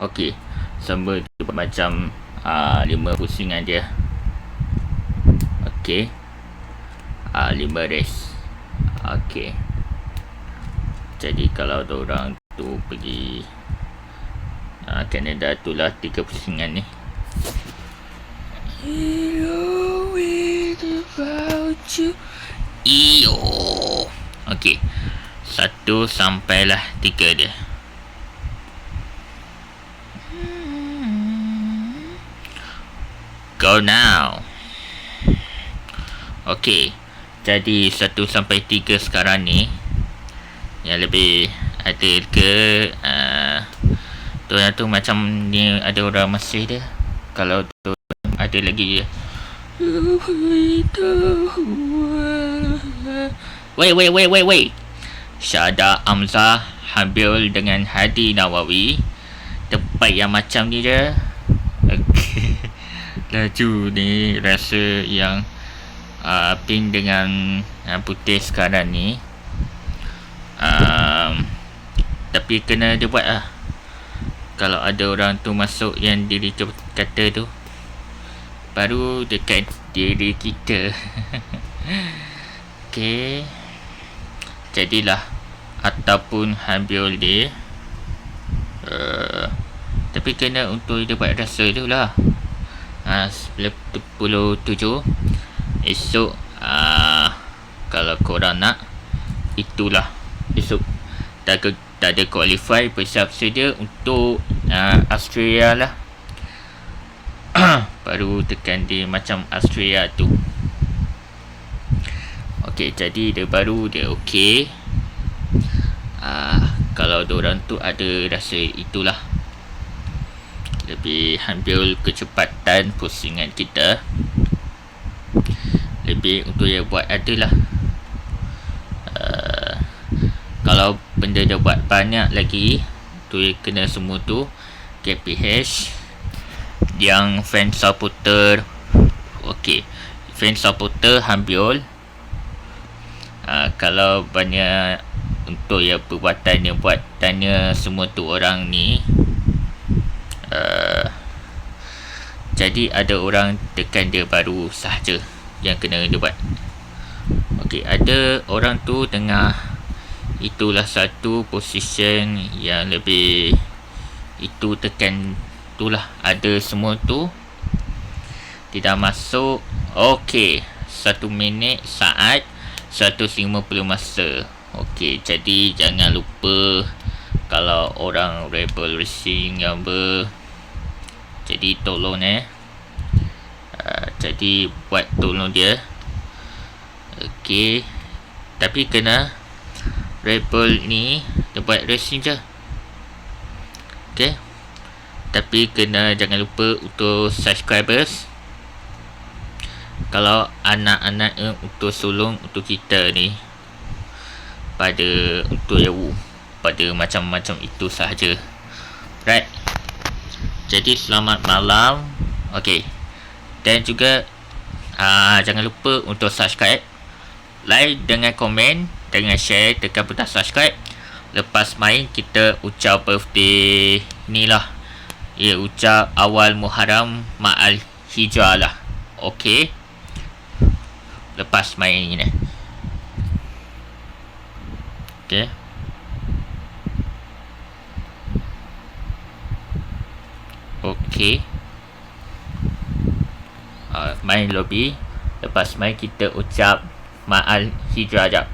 Okey. Sama dia macam uh, lima pusingan dia. Okey. Uh, lima race. Okey. Jadi kalau orang tu pergi uh, Canada tu lah tiga pusingan ni. Hello, it's about you. Iyo. Okey. Satu sampailah tiga dia. Go now. Okey. Jadi satu sampai tiga sekarang ni yang lebih ada ke uh, tu macam ni ada orang masih dia. Kalau tu ada lagi Wait, wait, wait, wait, wait. Syada Amza Habil dengan Hadi Nawawi. Tempat yang macam ni je. Laju ni rasa yang uh, pink dengan uh, putih sekarang ni. Um, tapi kena dia buat lah. Kalau ada orang tu masuk yang diri kata tu baru dekat diri kita okey jadilah ataupun ambil dia uh, tapi kena untuk dia buat rasa tu lah uh, 97 esok uh, kalau korang nak itulah. Esok tak, tak ada qualify bersiap sedia untuk uh, Australia lah. Baru tekan dia macam Australia tu. Okey, jadi dia baru dia. Ah, uh, kalau orang tu ada rasa itulah lebih ambil kecepatan pusingan kita. Lebih untuk dia buat adalah uh, kalau benda dia buat banyak lagi tu kena semua tu KPH yang fan supporter. Okey fan supporter ambil. Uh, kalau banyak untuk ya perbuatan yang buat tanya semua tu orang ni uh, jadi ada orang tekan dia baru sahaja yang kena dia buat okey ada orang tu tengah itulah satu position yang lebih itu tekan itulah. Ada semua tu tidak masuk. Okey satu minit saat 150 masa. Okey jadi jangan lupa kalau orang rebel racing yang ber jadi tolong eh. Uh, jadi buat tolong dia. Okey. Tapi kena rebel ni dia buat racing je. Okey. Tapi kena jangan lupa untuk subscribers. Kalau anak-anak untuk sulung untuk kita ni pada untuk yawu pada macam-macam itu sahaja. Right? Jadi selamat malam. Okey. Dan juga ah, jangan lupa untuk subscribe like dengan komen dengan share tekan butang subscribe. Lepas main kita ucap birthday ni lah. Ya ucap awal Muharram Ma'al Hijrah lah. Okay Lepas main ni Okay Okay uh, Main lobby. Lepas main kita ucap Ma'al Hijrah jap